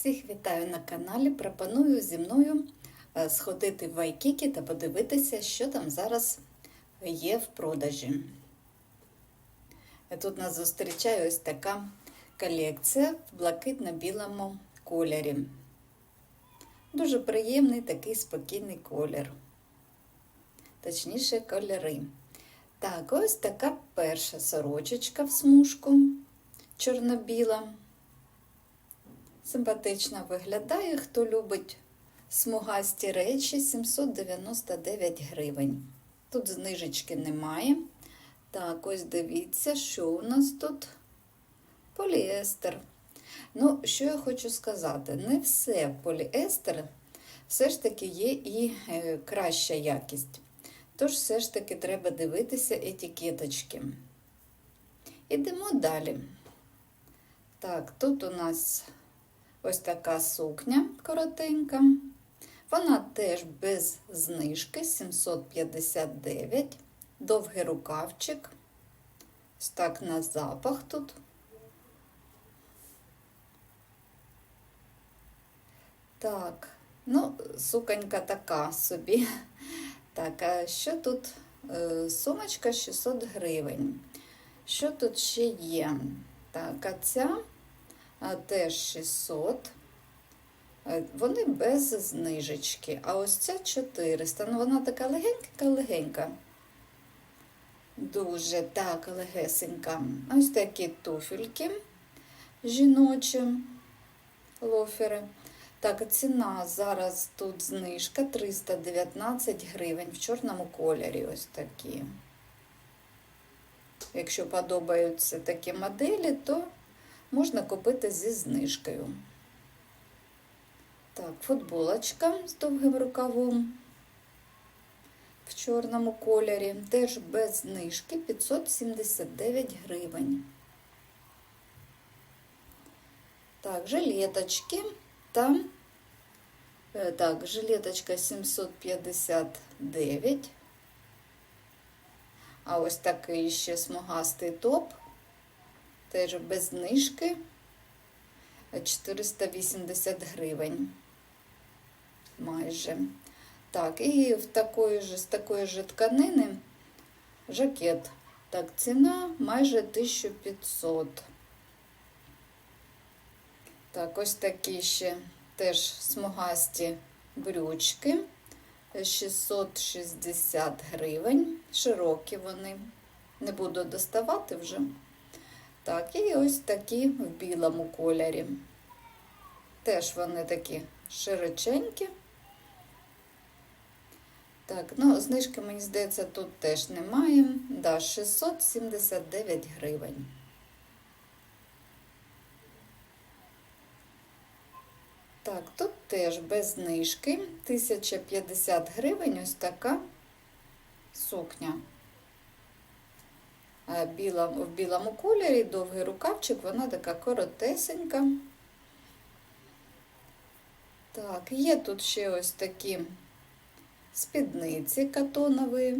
Всіх вітаю на каналі. Пропоную зі мною е, сходити в Вайкікі та подивитися, що там зараз є в продажі. Е, Тут нас зустрічає ось така колекція в блакитно-білому кольорі. Дуже приємний такий спокійний колір. Точніше, кольори. Так, ось така перша сорочечка в смужку чорно-біла. Симпатично виглядає, хто любить смугасті речі 799 гривень. Тут знижечки немає. Так, ось дивіться, що у нас тут поліестер. Ну, що я хочу сказати, не все поліестер, все ж таки є і е, краща якість. Тож, все ж таки, треба дивитися етикеточки. Ідемо далі. Так, тут у нас ось така сукня коротенька. Вона теж без знижки 759, довгий рукавчик. Ось так на запах тут. Так, ну, суконька така собі. Так, а що тут? Е, Сумочка 600 гривень. Що тут ще є? Так, а ця теж 600. Е, Вони без знижечки. А ось ця 400. Ну, вона така легенька-легенька. Дуже так, легесенька. Ось такі туфельки жіночі лофери. Так, ціна зараз тут знижка 319 гривень в чорному кольорі. Ось такі. Якщо подобаються такі моделі, то можна купити зі знижкою. Так, футболочка з довгим рукавом в чорному кольорі, теж без знижки 579 гривень. Так, жилеточки там, е, так, жилеточка 759. А ось такий ще смугастий топ, теж без знижки 480 гривень. Майже. Так, і в такої ж, з такої ж тканини жакет. Так, ціна майже 1500. Так, ось такі ще теж смугасті брючки. 660 гривень. Широкі вони. Не буду доставати вже. Так, і ось такі в білому кольорі. Теж вони такі широченькі. Так, ну, знижки, мені здається, тут теж немає. Да, 679 гривень. Так, тут теж без знижки 1050 гривень ось така сукня. Біла, в білому кольорі, довгий рукавчик, вона така коротесенька. Так, є тут ще ось такі спідниці катонові,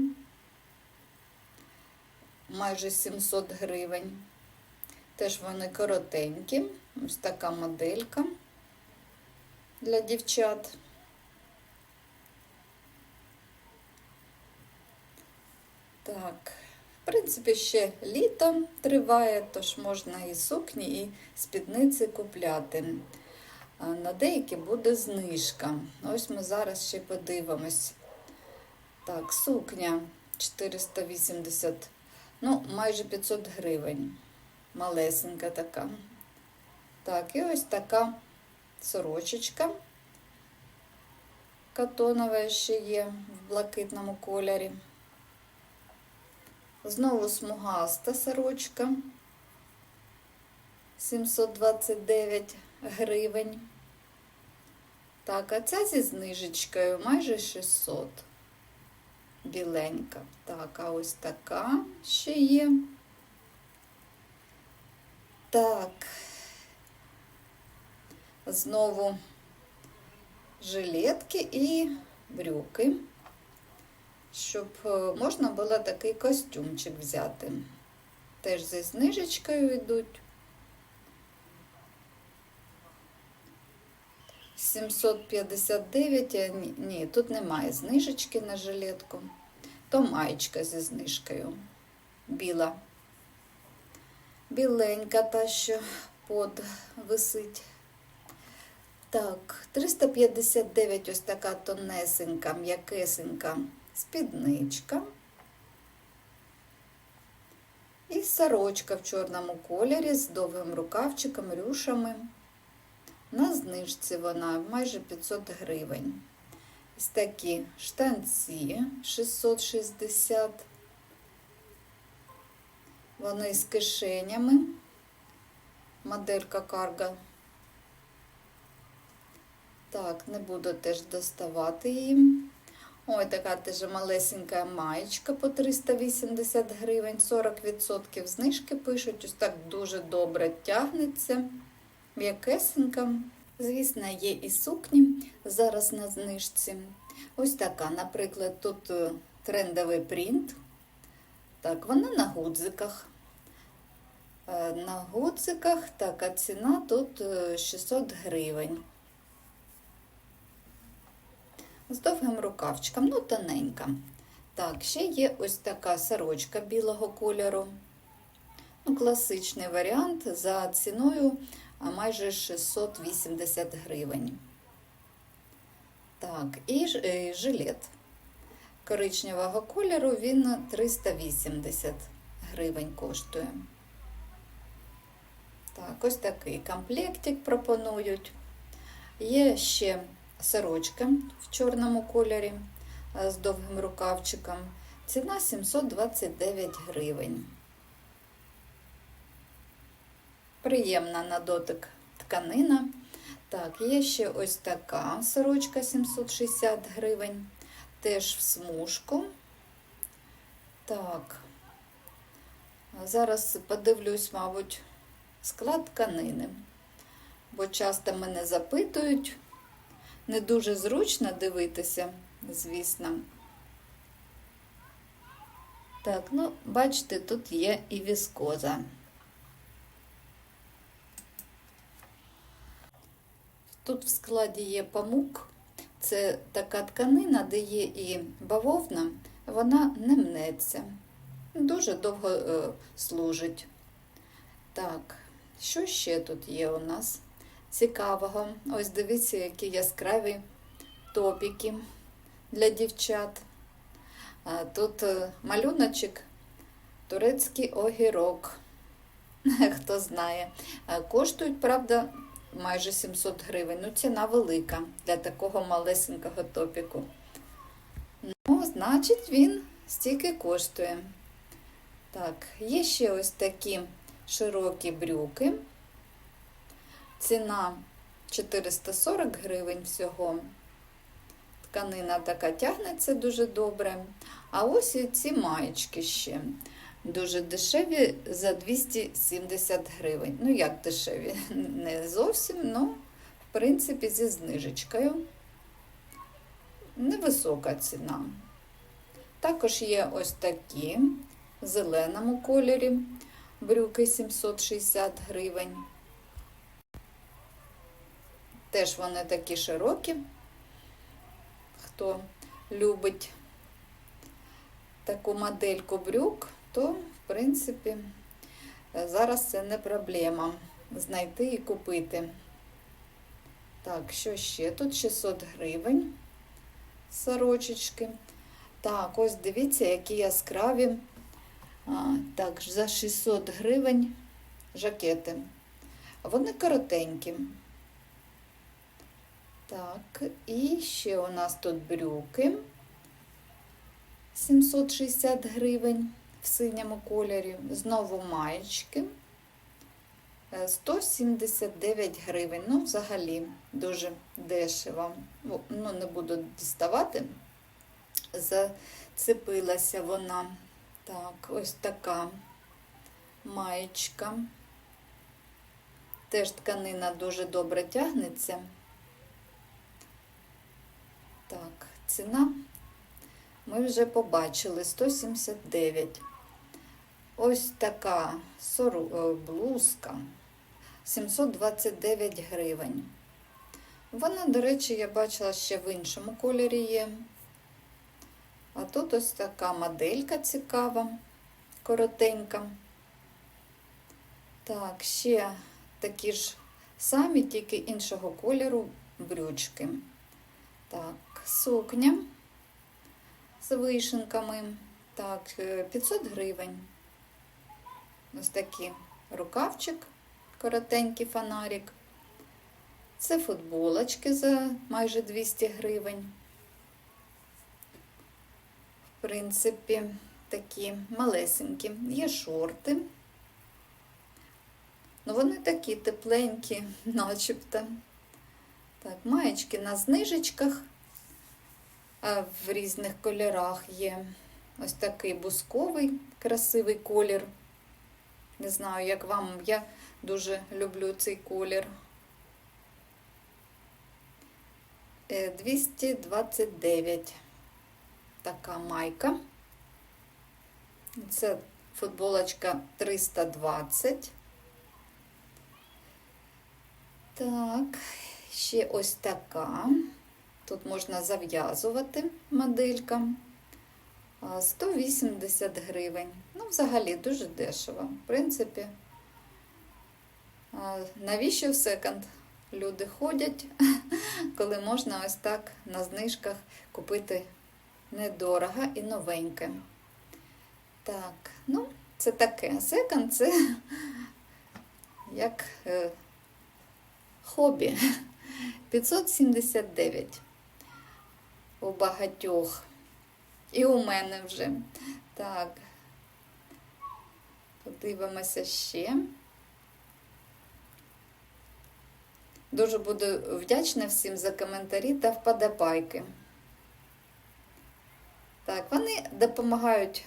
майже 700 гривень. Теж вони коротенькі, ось така моделька для дівчат. Так, в принципі, ще літо триває, тож можна і сукні, і спідниці купляти. На деякі буде знижка. Ось ми зараз ще подивимось. Так, сукня 480, ну, майже 500 гривень. Малесенька така. Так, і ось така сорочечка катонова ще є в блакитному кольорі. Знову смугаста сорочка 729 гривень. Так, а ця зі знижечкою майже 600. Біленька. Так, а ось така ще є. Так. Знову жилетки і брюки, щоб можна було такий костюмчик взяти. Теж зі знижечкою йдуть. 759, ні, ні, тут немає знижечки на жилетку. То маєчка зі знижкою. Біла. Біленька та, що под висить. Так, 359 ось така тонесенька, м'якесенька спідничка. І сорочка в чорному кольорі з довгим рукавчиком, рюшами. На знижці вона майже 500 гривень. Ось такі штанці 660. Вони з кишенями. Моделька карга. Так, не буду теж доставати її. Ой, така теж малесенька маєчка по 380 гривень, 40% знижки пишуть. Ось так дуже добре тягнеться. М'якесенька. Звісно, є і сукні зараз на знижці. Ось така, наприклад, тут е, трендовий принт. Так, вона на гудзиках. Е, На гудзиках, так, а ціна тут е, 600 гривень. З довгим рукавчиком, ну тоненька. Так, ще є ось така сорочка білого кольору. Ну, класичний варіант за ціною майже 680 гривень. Так, і е, жилет коричневого кольору він 380 гривень коштує. Так, ось такий комплектик пропонують. Є ще сорочка в чорному кольорі е, з довгим рукавчиком. Ціна 729 гривень. Приємна на дотик тканина. Так, є ще ось така сорочка 760 гривень. Теж в смужку. Так. Зараз подивлюсь, мабуть, склад тканини. Бо часто мене запитують. Не дуже зручно дивитися, звісно. Так, ну, бачите, тут є і віскоза. Тут в складі є памук. Це така тканина, де є і бавовна, вона не мнеться. Дуже довго е, служить. Так, що ще тут є у нас? Цікавого. Ось дивіться, які яскраві топіки для дівчат. Тут е, малюночок, турецький огірок. Хто знає. Коштують, правда, майже 700 гривень. Ну, ціна велика для такого малесенького топіку. Ну, значить, він стільки коштує. Так, є ще ось такі широкі брюки. Ціна 440 гривень всього. Тканина така тягнеться дуже добре. А ось і ці маєчки ще. Дуже дешеві за 270 гривень. Ну, як дешеві? Не зовсім, ну, в принципі, зі знижечкою. Невисока ціна. Також є ось такі в зеленому кольорі. Брюки 760 гривень. Теж вони такі широкі. Хто любить таку модельку брюк, то, в принципі, зараз це не проблема знайти і купити. Так, що ще? Тут 600 гривень сорочечки. Так, ось дивіться, які яскраві. А, так, за 600 гривень жакети. Вони коротенькі. Так, і ще у нас тут брюки 760 гривень в синьому кольорі. Знову маєчки 179 гривень. Ну, взагалі, дуже дешево. Ну, не буду діставати. Зацепилася вона. Так, ось така маєчка. Теж тканина дуже добре тягнеться. Так, ціна ми вже побачили 179. Ось така сору, блузка 729 гривень. Вона, до речі, я бачила ще в іншому кольорі є. А тут ось така моделька цікава, коротенька. Так, ще такі ж самі, тільки іншого кольору брючки. Так, сукня з вишенками. Так, е, 500 гривень. Ось такий рукавчик, коротенький фонарик. Це футболочки за майже 200 гривень. В принципі, такі малесенькі. Є шорти. Ну, вони такі тепленькі, начебто. Так, маєчки на знижечках в різних кольорах є. Ось такий бусковий, красивий колір. Не знаю, як вам, я дуже люблю цей колір. Е, 229 така майка. Це футболочка 320. Так, ще ось така. Тут можна зав'язувати моделька. 180 гривень. Ну, взагалі, дуже дешево. В принципі, навіщо в секонд люди ходять, коли можна ось так на знижках купити недорого і новеньке. Так, ну, це таке. Секонд це як е, хобі. 579 у багатьох. І у мене вже. Так. Подивимося ще. Дуже буду вдячна всім за коментарі та вподобайки. Так, вони допомагають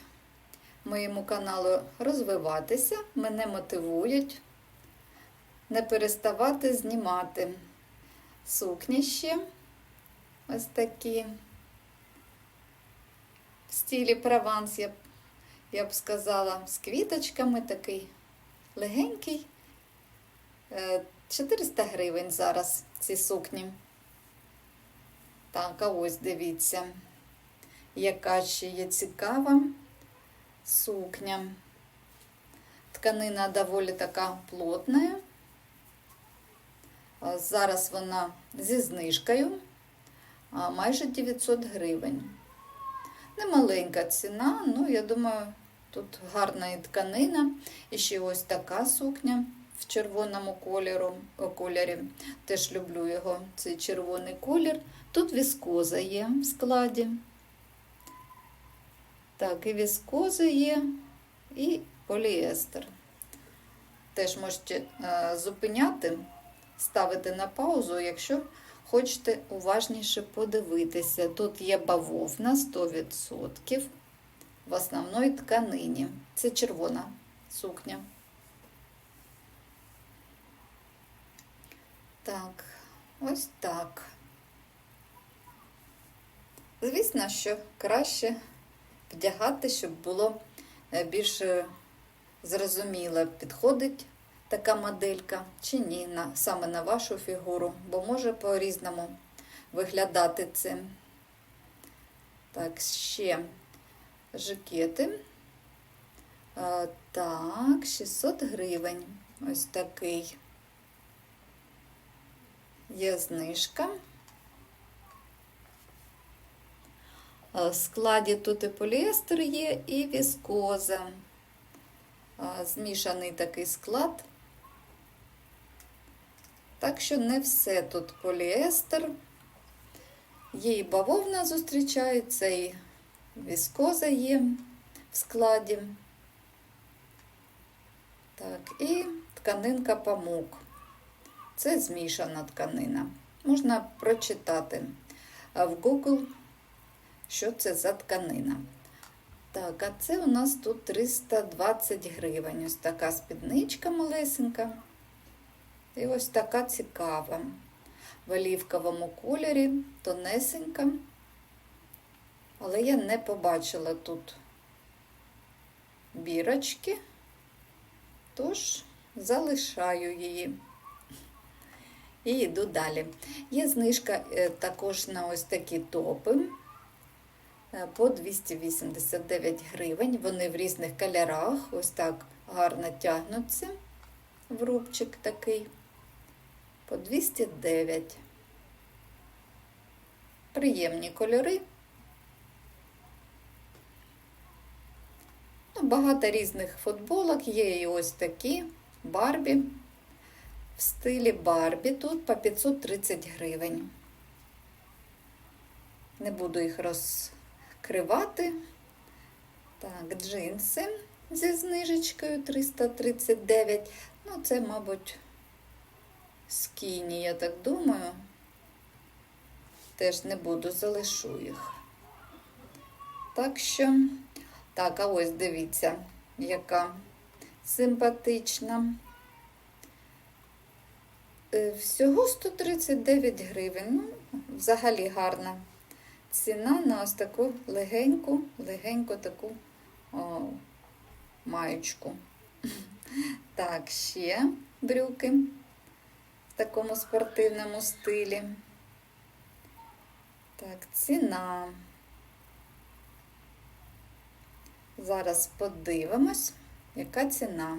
моєму каналу розвиватися, мене мотивують не переставати знімати сукні ще. Ось такі. В стилі Прованс, я б, я б сказала, з квіточками такий легенький. Е, 400 гривень зараз ці сукні. Так, а ось дивіться, яка ще є цікава сукня. Тканина доволі така плотна. Зараз вона зі знижкою, майже 900 гривень. Немаленька ціна, ну, я думаю, тут гарна і тканина. І ще ось така сукня в червоному кольору, кольорі. Теж люблю його, цей червоний колір. Тут віскоза є в складі. Так, і віскоза є, і поліестер. Теж можете е, зупиняти, ставити на паузу, якщо хочете уважніше подивитися. Тут є бавовна 100% в основній тканині. Це червона сукня. Так, ось так. Звісно, що краще вдягати, щоб було е, більш зрозуміло, підходить така моделька чи ні, на, саме на вашу фігуру, бо може по-різному виглядати це. Так, ще жакети. А, так, 600 гривень. Ось такий. Є знижка. В складі тут і поліестер є, і віскоза. Змішаний такий склад. Так що не все тут поліестер. Є і бавовна зустрічається, і віскоза є в складі. Так, і тканинка памук. Це змішана тканина. Можна прочитати в Google, що це за тканина. Так, а це у нас тут 320 гривень. Ось така спідничка малесенька. І ось така цікава. В олівковому кольорі, тонесенька. Але я не побачила тут бірочки, тож залишаю її. І йду далі. Є знижка е, також на ось такі топи е, по 289 гривень. Вони в різних кольорах. Ось так гарно тягнуться. В рубчик такий. По 209. Приємні кольори. Ну, Багато різних футболок, є і ось такі Барбі. В стилі Барбі тут по 530 гривень. Не буду їх розкривати. Так, джинси зі знижечкою 339. Ну, це, мабуть, скіні, я так думаю. Теж не буду, залишу їх. Так що, так, а ось дивіться, яка симпатична. Е, Всього 139 гривень. Ну, взагалі гарна ціна на ось таку легеньку, легеньку таку о, маючку. Так, ще брюки в такому спортивному стилі. Так, ціна. Зараз подивимось, яка ціна.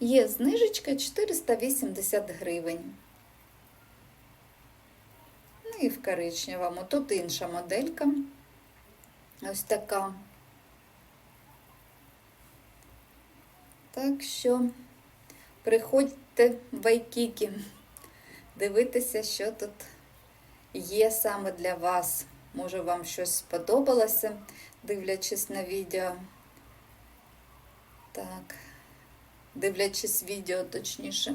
Є знижечка 480 гривень. Ну і в коричневому. Тут інша моделька. Ось така. Так що приходьте в Вайкікі, дивитися, що тут є саме для вас. Може, вам щось сподобалося, дивлячись на відео. Так, дивлячись відео точніше.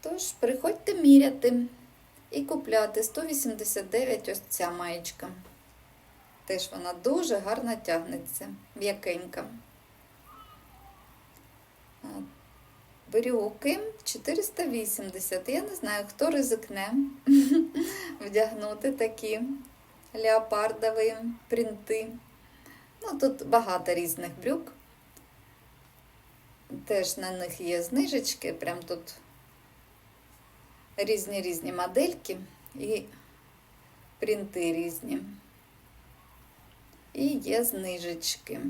Тож, приходьте міряти і купляти 189 ось ця маєчка. Теж вона дуже гарно тягнеться, м'якенька. Брюки 480. Я не знаю, хто ризикне вдягнути такі леопардові принти. Ну, тут багато різних брюк. Теж на них є знижечки, прям тут різні різні модельки і принти різні. І є знижечки.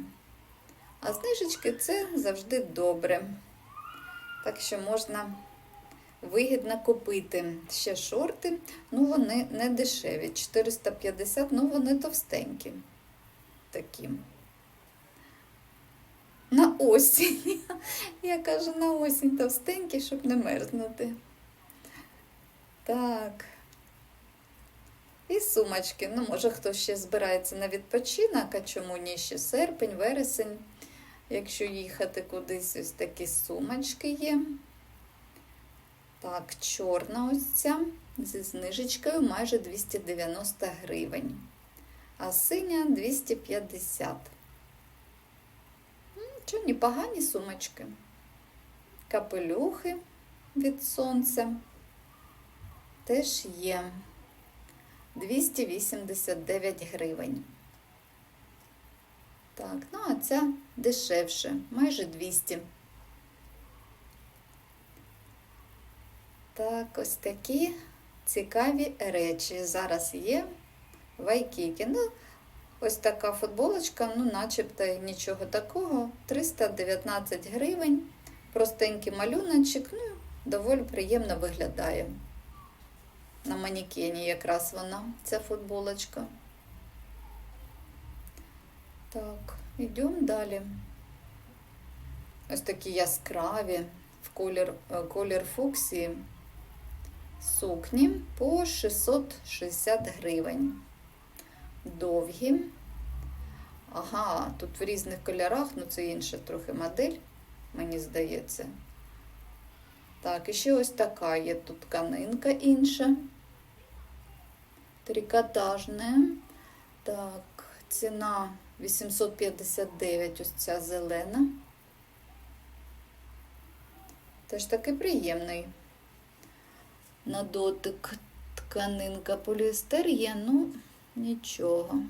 А знижечки це завжди добре. Так що можна вигідно купити ще шорти, ну вони не дешеві. 450, ну вони товстенькі. Такі. На осінь. Я кажу, на осінь товстенькі, щоб не мерзнути. Так. І сумочки. Ну, може, хтось ще збирається на відпочинок, а чому ні ще серпень, вересень. Якщо їхати кудись, ось такі сумочки є. Так, чорна ось ця зі знижечкою майже 290 гривень, а синя 250. Що, непогані сумочки. Капелюхи від сонця теж є 289 гривень. Так, ну а ця дешевше, майже 200. Так, ось такі цікаві речі. Зараз є в Айкікі. Ну, ось така футболочка, ну, начебто нічого такого. 319 гривень. Простенький малюночок, ну, доволі приємно виглядає. На манекені якраз вона, ця футболочка. Так, йдемо далі. Ось такі яскраві в колір, е, колір фуксії сукні по 660 гривень. Довгі. Ага, тут в різних кольорах, ну це інша трохи модель, мені здається. Так, і ще ось така є тут тканинка інша. Трикотажна. Так, ціна 859 ось ця зелена. Теж таки приємний на дотик тканинка поліестер є, ну нічого.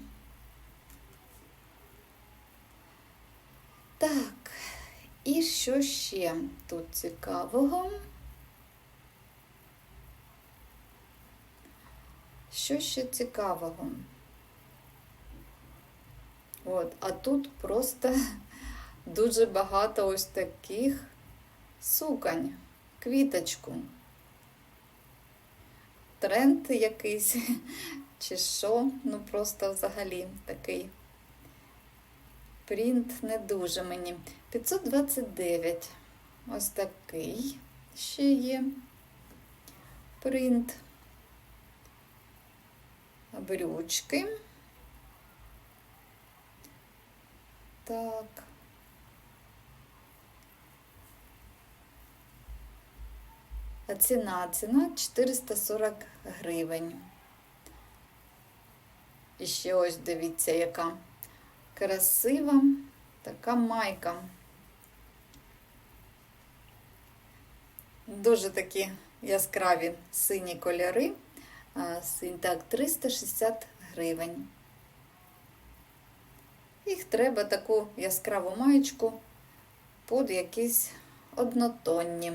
Так, і що ще тут цікавого? Що ще цікавого? От, а тут просто дуже багато ось таких сукань, квіточку. Тренд якийсь, чи що, ну просто взагалі такий принт не дуже мені. 529. Ось такий ще є принт. Брючки. Так. А ціна ціна 440 гривень. І ще ось дивіться, яка красива така майка. Дуже такі яскраві сині кольори. Так, 360 гривень. Їх треба таку яскраву маєчку під якісь однотонні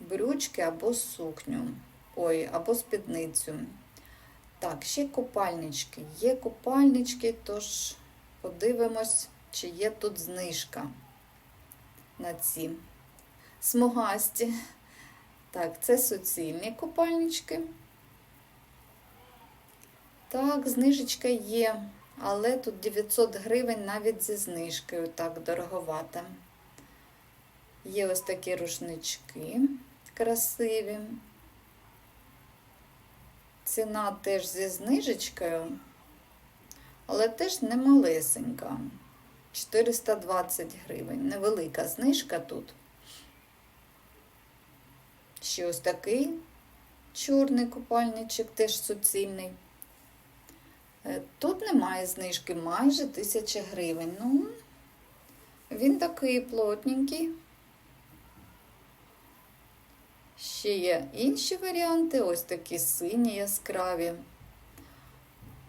брючки або сукню. Ой, або спідницю. Так, ще купальнички. Є купальнички, тож подивимось, чи є тут знижка на ці смугасті. Так, це суцільні купальнички. Так, знижечка є, але тут 900 гривень навіть зі знижкою, так, дороговато. Є ось такі рушнички красиві. Ціна теж зі знижечкою, але теж не малесенька. 420 гривень. Невелика знижка тут. Ще ось такий чорний купальничок, теж суцільний. Е, Тут немає знижки майже 1000 гривень. Ну, він такий плотненький. Ще є інші варіанти, ось такі сині яскраві.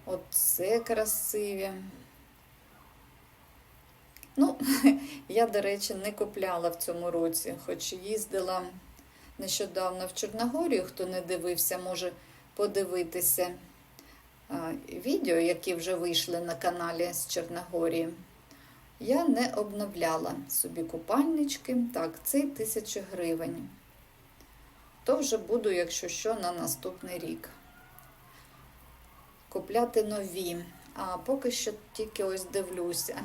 Оце красиві. Ну, я, до речі, не купляла в цьому році, хоч їздила нещодавно в Чорногорію. Хто не дивився, може подивитися відео, які вже вийшли на каналі з Чорногорії. Я не обновляла собі купальнички. Так, це 1000 гривень. То вже буду, якщо що, на наступний рік. Купляти нові. А поки що тільки ось дивлюся.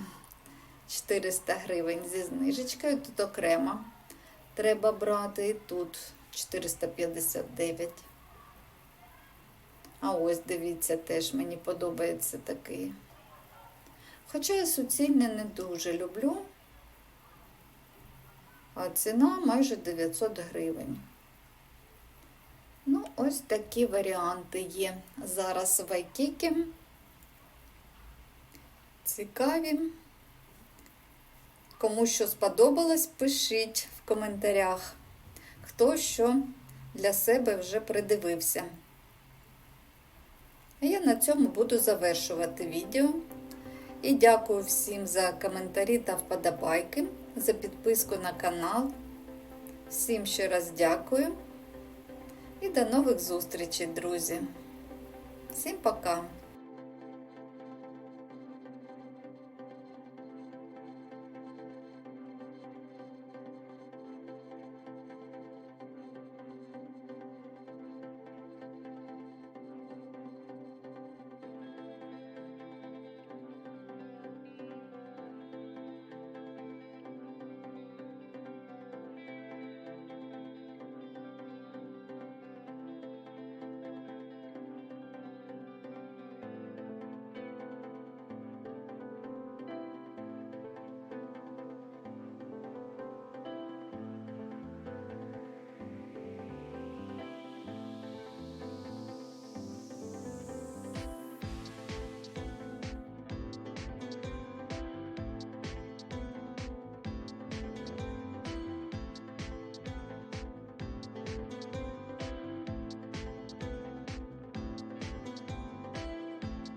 400 гривень зі знижечкою, тут окремо треба брати, і тут 459. А ось, дивіться, теж мені подобається такий. Хоча я суцільне не дуже люблю, а ціна майже 900 гривень. Ну, ось такі варіанти є зараз в Айкікі. Цікаві. Кому що сподобалось, пишіть в коментарях, хто що для себе вже придивився. А я на цьому буду завершувати відео. І дякую всім за коментарі та вподобайки, за підписку на канал. Всім ще раз дякую. І до нових зустрічей, друзі. Всім пока!